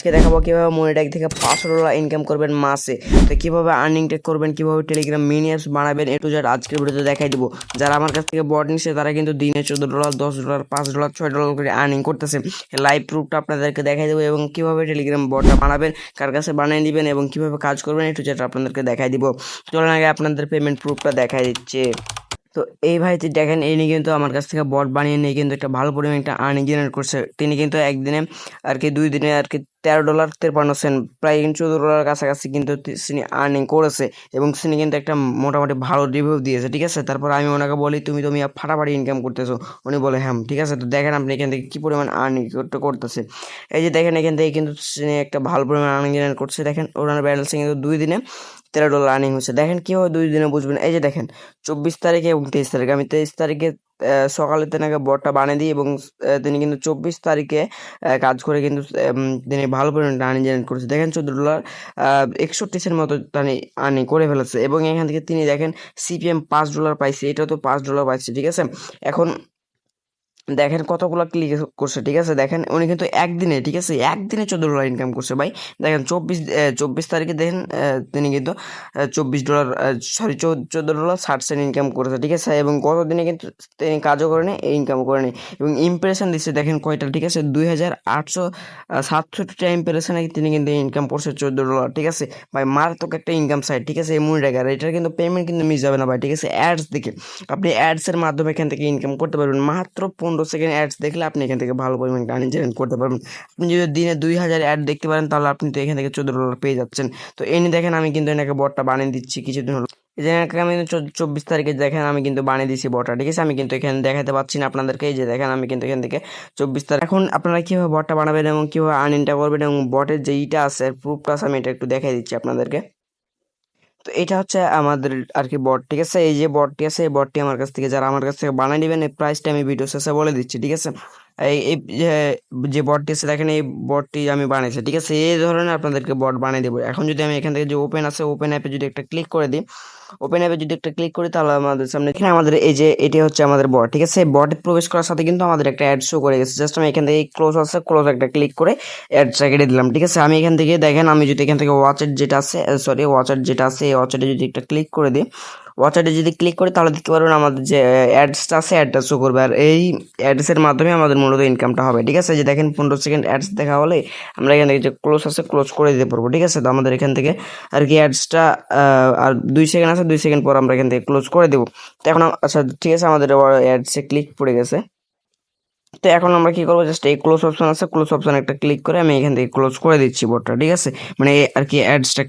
আজকে দেখাবো কীভাবে মনিট্যাগ থেকে পাঁচশো ডলার ইনকাম করবেন মাসে। তো কীভাবে আর্নিং টেক করবেন, কীভাবে টেলিগ্রাম মিনি অ্যাপস বানাবেন, এ টু জেড আজকের ভিডিওতে দেখাই দেবো। যারা আমার কাছ থেকে বট নিচ্ছে, তারা কিন্তু দিনে চোদ্দ ডলার দশ ডলার পাঁচ ডলার ছয় ডলার করে আর্নিং করতেছে। লাইভ প্রুফটা আপনাদেরকে দেখাই দেবো এবং কীভাবে টেলিগ্রাম বটটা বানাবেন, কার কাছে বানিয়ে নেবেন এবং কীভাবে কাজ করবেন, এ টু জেড আপনাদেরকে দেখাই দিব। চলুন আগে আপনাদের পেমেন্ট প্রুফটা দেখাই দিচ্ছে। তো এই ভাইটি দেখেন ইনি কিন্তু আমার কাছ থেকে বট বানিয়ে নিয়ে কিন্তু একটা ভালো পরিমাণ একটা আর্নিং জেনারেট করছে। তিনি কিন্তু একদিনে আর কি দুই দিনে আর কি তেরো ডলার তেরপান্ন সেন্ট প্রায় চোদ্দ ডলার কাছাকাছি কিন্তু তিনি আর্নিং করেছে এবং তিনি কিন্তু একটা মোটামুটি ভালো রিভিউ দিয়েছে, ঠিক আছে? তারপর আমি ওনাকে বলি, তুমি তুমি ফাটাফাটি ইনকাম করতেছো। উনি বলে হ্যাঁ ঠিক আছে। তো দেখেন আপনি এখান থেকে কী পরিমাণ আর্নিং করতে, করতেছে। এই যে দেখেন, এখান থেকে কিন্তু তিনি একটা ভালো পরিমাণ আর্নিং জেনারেট করছে। দেখেন, ওনার ব্যালেন্সে কিন্তু দুই দিনে তেরো ডলার আর্নিং হচ্ছে দেখেন কীভাবে দুই দিনে বুঝবেন। এই যে দেখেন, চব্বিশ তারিখে এবং তেইশ তারিখে। আমি তেইশ তারিখে সকালে তেনাকে বটটা বানিয়ে দিই এবং তিনি কিন্তু চব্বিশ তারিখে কাজ করে কিন্তু তিনি ভালো পরিমাণে আর্নিং জেনারেট করেছে। দেখেন চোদ্দ ডলার একষট্টি সেন্ট মতো তিনি আর্নিং করে ফেলেছে। এবং এখান থেকে তিনি দেখেন সিপিএম পাঁচ ডলার পাইছে। এটাও তো পাঁচ ডলার পাইছে, ঠিক আছে? এখন দেখেন কতগুলো ক্লিক করছে, ঠিক আছে? দেখেন উনি কিন্তু একদিনে, ঠিক আছে? একদিনে চোদ্দ ডলার ইনকাম করছে ভাই। দেখেন চব্বিশ চব্বিশ তারিখে দেখেন তিনি কিন্তু চব্বিশ ডলার সরি চোদ্দ ডলার ষাট সেন্ট ইনকাম করেছে, ঠিক আছে? এবং গত দিনে কিন্তু তিনি কাজও করেনি ইনকাম করেনি। এবং ইমপ্রেশন দিচ্ছে, দেখেন কয়টা, ঠিক আছে? দুই হাজার আটশো সাতষট্টিটা ইমপ্রেশনে তিনি কিন্তু ইনকাম করছে চোদ্দ ডলার ঠিক আছে? ভাই, মারাত্মক একটা ইনকাম সাইট ঠিক আছে? এই মুনিটাকার এটার কিন্তু পেমেন্ট কিন্তু মিস যাবে না ভাই, ঠিক আছে? অ্যাডস দেখে। আপনি অ্যাডসের মাধ্যমে এখান থেকে ইনকাম করতে পারবেন। মাত্র পনেরো সেকেন্ড অ্যাডস দেখলে আপনি এখান থেকে ভালো পরিমাণে আর্নিং জেনারেট করতে পারবেন। আপনি যদি দিনে দুই হাজার অ্যাড দেখতে পারেন, তাহলে আপনি তো এখান থেকে চোদ্দ ডলার পেয়ে যাচ্ছেন। তো এনে দেখেন আমি কিন্তু এনাকে বটটা বানিয়ে দিচ্ছি কিছুদিন হলো। এনাকে আমি চব্বিশ তারিখে দেখেন আমি কিন্তু বানিয়ে দিয়েছি বটটা ঠিক আছে? আমি কিন্তু এখানে দেখাতে পাচ্ছি না আপনাদেরকে। এই যে দেখেন আমি কিন্তু এখান থেকে চব্বিশ তারিখ এখন আপনারা কীভাবে বটটা বানাবেন এবং কীভাবে আর্নিংটা করবেন এবং বটের যে ইটা আছে প্রুফটা আছে, আমি এটা একটু দেখাই দিচ্ছি আপনাদেরকে। তো এটা হচ্ছে আমাদের আর কি বট ঠিক আছে? এই যে বটটি আছে, এই বটটি আমার কাছ থেকে, যারা আমার কাছ থেকে বানাই নেবেন, এই প্রাইসটা আমি ভিডিও শেষে বলে দিচ্ছি, ঠিক আছে? এই যে বটটি আছে, দেখেন এই বটটি আমি বানিয়েছি, ঠিক আছে? এই ধরনের আপনাদেরকে বট বানিয়ে দেবো। এখন যদি আমি এখান থেকে যে ওপেন আছে ওপেন অ্যাপে যদি একটা ক্লিক করে দিই ওপেন অ্যাপে যদি একটা ক্লিক করি, তাহলে আমাদের সামনে এখানে আমাদের এই যে, এটি হচ্ছে আমাদের বট ঠিক আছে? বটে প্রবেশ করার সাথে কিন্তু আমাদের একটা অ্যাড শো করে গেছে। জাস্ট আমি এখান থেকে ক্লোজ আছে ক্লোজ একটা ক্লিক করে অ্যাড কেটে দিলাম, ঠিক আছে? আমি এখান থেকে দেখেন, আমি যদি এখান থেকে ওয়াচের যেটা আছে সরি ওয়াচার যেটা আছে, এই ওয়াচারে যদি একটা ক্লিক করে দিই ওয়াচারে যদি ক্লিক করি তাহলে দেখতে পারবেন আমাদের যে অ্যাডসটা আছে অ্যাডটা শো করবে। আর এই অ্যাডসের মাধ্যমে আমাদের মূলত ইনকামটা হবে, ঠিক আছে? যে দেখেন পনেরো সেকেন্ড অ্যাডস দেখা হলে আমরা এখান থেকে যে ক্লোজ আছে ক্লোজ করে দিতে পারব, ঠিক আছে? তো আমাদের এখান থেকে আর কি অ্যাডসটা আর দুই সেকেন্ড আছে, দুই সেকেন্ড পর আমরা এখান থেকে ক্লোজ করে দেবো। তো এখন আচ্ছা ঠিক আছে? আমাদের অ্যাডসে ক্লিক পড়ে গেছে। তো এখন আমরা কি করব? জাস্ট এই ক্লোজ অপশন আছে ক্লোজ অপশন একটা ক্লিক করে আমি এখান থেকে ক্লোজ করে দিচ্ছি বোর্ডটা ঠিক আছে? মানে আর কি অ্যাডসটা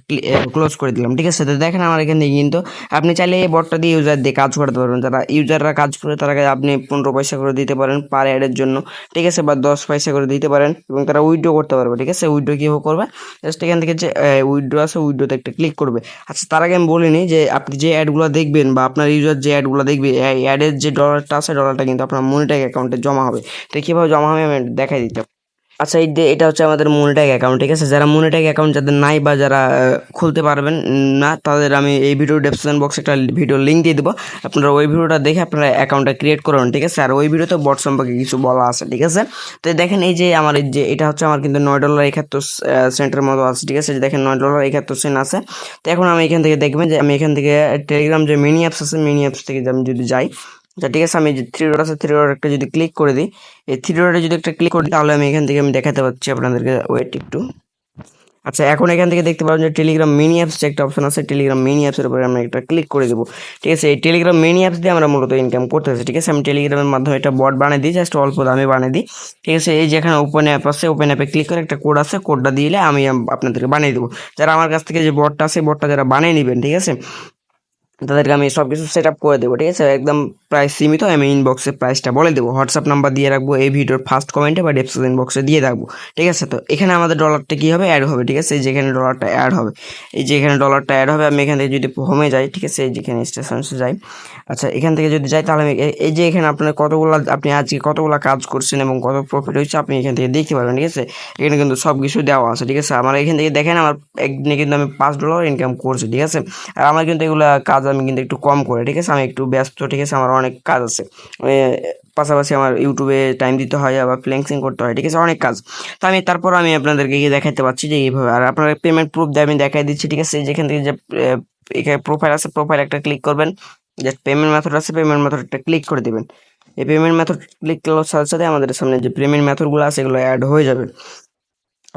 ক্লোজ করে দিলাম, ঠিক আছে? তো দেখেন আমার এখান থেকে কিন্তু আপনি চাইলে এই বোর্ডটা দিয়ে ইউজার দিয়ে কাজ করতে পারবেন। যারা ইউজাররা কাজ করে, তারা আপনি পনেরো পয়সা করে দিতে পারেন পার অ্যাডের জন্য, ঠিক আছে? বা দশ পয়সা করে দিতে পারেন এবং তারা উইড্রো করতে পারবে, ঠিক আছে? উইড্রো কীভাবে করবে? জাস্ট এখান থেকে যে উইড্রো আছে উইড্রোতে একটা ক্লিক করবে। আচ্ছা তার আগে আমি বলিনি যে, আপনি যে অ্যাডগুলো দেখবেন বা আপনার ইউজার যে অ্যাডগুলো দেখবে, এই অ্যাডের যে ডলারটা আছে ডলারটা কিন্তু আপনার মনিটাইক অ্যাকাউন্টে জমা হবে। তো কীভাবে জমা হবে আমি দেখাই দিতে আচ্ছা এই এটা হচ্ছে আমাদের মনিটাইক অ্যাকাউন্ট ঠিক আছে? যারা মনিটাইক অ্যাকাউন্ট যাদের নাই বা যারা খুলতে পারবেন না, তাদের আমি এই ভিডিও ডেসক্রিপশন বক্সে একটা ভিডিও লিঙ্ক দিয়ে দেবো। আপনারা ওই ভিডিওটা দেখে আপনারা অ্যাকাউন্টটা ক্রিয়েট করুন ঠিক আছে? আর ওই ভিডিওতে বট সম্পর্কে কিছু বলা আছে, ঠিক আছে? তো দেখেন এই যে আমার এই যে, এটা হচ্ছে আমার কিন্তু নয় ডলার একাত্তর সেন্টের মতো আছে, ঠিক আছে? দেখেন নয় ডলার একাত্তর সেন্ট আছে। তো এখন আমি এখান থেকে দেখবেন যে, আমি এখান থেকে টেলিগ্রাম যে মিনি অ্যাপস আছে মিনি অ্যাপস থেকে আমি যদি যাই আচ্ছা ঠিক আছে, আমি যে থ্রি ডট আছে থ্রি ডট একটা যদি ক্লিক করে দিই, এই থ্রি ডটে যদি একটা ক্লিক করি, তাহলে আমি এখান থেকে আমি দেখাতে পাচ্ছি আপনাদেরকে ওয়েট একটু। আচ্ছা এখন এখান থেকে দেখতে পাবেন যে টেলিগ্রাম মিনি অ্যাপস যে একটা অপশন আছে টেলিগ্রাম মিনি অ্যাপসের উপরে আমরা একটা ক্লিক করে দেবো। ঠিক আছে, এই টেলিগ্রাম মিনি অ্যাপস দিয়ে আমরা মূলত ইনকাম করতেছি ঠিক আছে? আমি টেলিগ্রামের মাধ্যমে একটা বট বানিয়ে দিই জাস্ট অল্প দামে বানিয়ে দিই। ঠিক আছে, এই যেখানে ওপেন অ্যাপ আছে ওপেন অ্যাপে ক্লিক করে একটা কোড আছে কোডটা দিলে আমি আপনাদেরকে বানিয়ে দেবো। যারা আমার কাছ থেকে যে বটটা আছে বটটা যারা বানিয়ে নেবেন, ঠিক আছে? তাদেরকে আমি সব কিছু সেট আপ করে দেবো, ঠিক আছে? একদম প্রাইস সীমিত, আমি ইনবক্সে প্রাইসটা বলে দেবো। হোয়াটসঅ্যাপ নাম্বার দিয়ে রাখব, এই ভিডিওর ফার্স্ট কমেন্টে বা ডেসক্রিপশন বক্সে দিয়ে রাখব, ঠিক আছে? তো এখানে আমাদের ডলারটা কী হবে? অ্যাড হবে, ঠিক আছে? যেখানে ডলারটা অ্যাড হবে, এই যে এখানে ডলারটা অ্যাড হবে, আমি এখান থেকে যদি হোমে যাই, ঠিক আছে? এই যেখানে স্টেশনসে যাই আচ্ছা এখান থেকে যদি যাই, তাহলে আমি এই যে এখানে আপনার কতগুলো, আপনি আজকে কতগুলো কাজ করছেন এবং কত প্রফিট হয়েছে, আপনি এখান থেকে দেখতে পারবেন, ঠিক আছে? এখানে কিন্তু সব কিছু দেওয়া আছে, ঠিক আছে? আমার এখান থেকে দেখেন, আমার একদিনে কিন্তু আমি পাঁচ ডলার ইনকাম করছি, ঠিক আছে? আর আমার কিন্তু এগুলো কাজ আমি কিন্তু একটু কম করে, ঠিক আছে? আমি একটু ব্যস্ত, ঠিক আছে? আমার অনেক কাজ আছে। পাশাপাশি আমার ইউটিউবে টাইম দিতে হয়, আবার ফ্লেক্সিং করতে হয়, ঠিক আছে? অনেক কাজ। তো আমি, তারপর আমি আপনাদেরকে গিয়ে দেখাতে পাচ্ছি যে এইভাবে। আর আপনার পেমেন্ট প্রুফ দিয়ে আমি দেখাই দিচ্ছি, ঠিক আছে? যেখান থেকে যে এখানে প্রোফাইল আছে প্রোফাইল একটা ক্লিক করবেন। যে পেমেন্ট মেথড আছে পেমেন্ট মেথড একটা ক্লিক করে দিবেন। এই পেমেন্ট মেথড ক্লিক করার সাথে সাথে আমাদের সামনে যে পেমেন্ট মেথডগুলো আছে, এগুলো অ্যাড হয়ে যাবে।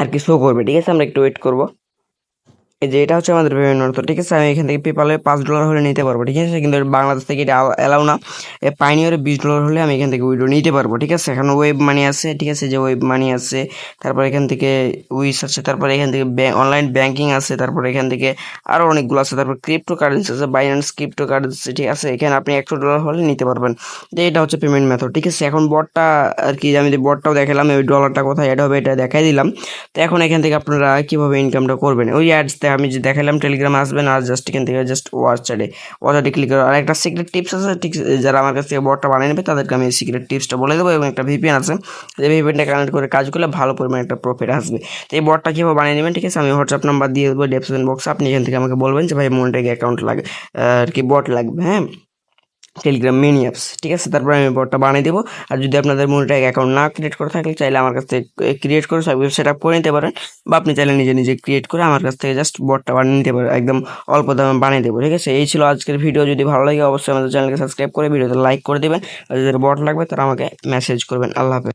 আর কি শো করবে, ঠিক আছে? আমরা একটু ওয়েট করব। এই যে, এটা হচ্ছে আমাদের পেমেন্ট অর্থ। ঠিক আছে, আমি এখান থেকে পেপালে পাঁচ ডলার হলে নিতে পারব, ঠিক আছে? কিন্তু বাংলাদেশ থেকে এটা অ্যালাউ না। পাইনিয়রে বিশ ডলার হলে আমি এখান থেকে উইড্রো নিতে পারব, ঠিক আছে? এখন ওয়েব মানি আছে, ঠিক আছে? যে ওয়েব মানি আছে, তারপর এখান থেকে উইস আছে, তারপর এখান থেকে অনলাইন ব্যাংকিং আছে, তারপর এখান থেকে আরও অনেকগুলো আছে। তারপর ক্রিপ্টো কারেন্সি আছে বাইন্যান্স ক্রিপ্টো কারেন্সি ঠিক আছে? এখানে আপনি একশো ডলার হলে নিতে পারবেন। তো এটা হচ্ছে পেমেন্ট মেথড ঠিক আছে? এখন বটটা আর কি, আমি যে বটটাও দেখালাম ওই ডলারটা কোথায় অ্যাড হবে এটা দেখাই দিলাম। তো এখন এখান থেকে আপনারা কীভাবে ইনকামটা করবেন? ওই অ্যাডসতে আমি যে দেখালাম টেলিগ্রাম আসবেন আর জাস্ট এখান থেকে জাস্ট ওয়াচারে ওয়াচারে ক্লিক করো। আর একটা সিক্রেট টিপস আছে, ঠিক যারা আমার কাছ থেকে বটটা বানিয়ে নেবে, তাদেরকে আমি সিক্রেট টিপসটা বলে দেবো এবং একটা ভিপিএন আছে। যে ভিপিএনটা কানেক্ট করে কাজ করলে ভালো পরিমাণে একটা প্রফিট আসবে। তো এই বটটা কীভাবে বানিয়ে নেবেন, ঠিক আছে? আমি হোয়াটসঅ্যাপ নাম্বার দিয়ে দেবো ডেপসেন বক্সে আপনি এখান থেকে আমাকে বলবেন যে, ভাই মনিটাইক অ্যাকাউন্ট লাগে আর কি বট লাগবে? হ্যাঁ? টেলিগ্রাম মিনি অ্যাপস ঠিক আছে? তারপর আমি বটটা বানিয়ে দেবো। আর যদি আপনাদের মনিটাইক অ্যাকাউন্ট না ক্রিয়েট করে থাকলে চাইলে আমার কাছ থেকে ক্রিয়েট করে সব সেট আপ করে নিতে পারেন। বা আপনি চাইলে নিজে নিজে ক্রিয়েট করে আমার কাছ থেকে জাস্ট বটটা বানিয়ে নিতে পারেন, একদম অল্প দামে বানিয়ে দেবো, ঠিক আছে? এই ছিল আজকের ভিডিও যদি ভালো লাগে, অবশ্যই আমাদের চ্যানেলকে সাবস্ক্রাইব করে ভিডিওতে লাইক করে দেবেন। আর যদি বট লাগবে, তারা আমাকে মেসেজ করবেন। আল্লাহ হাফেজ।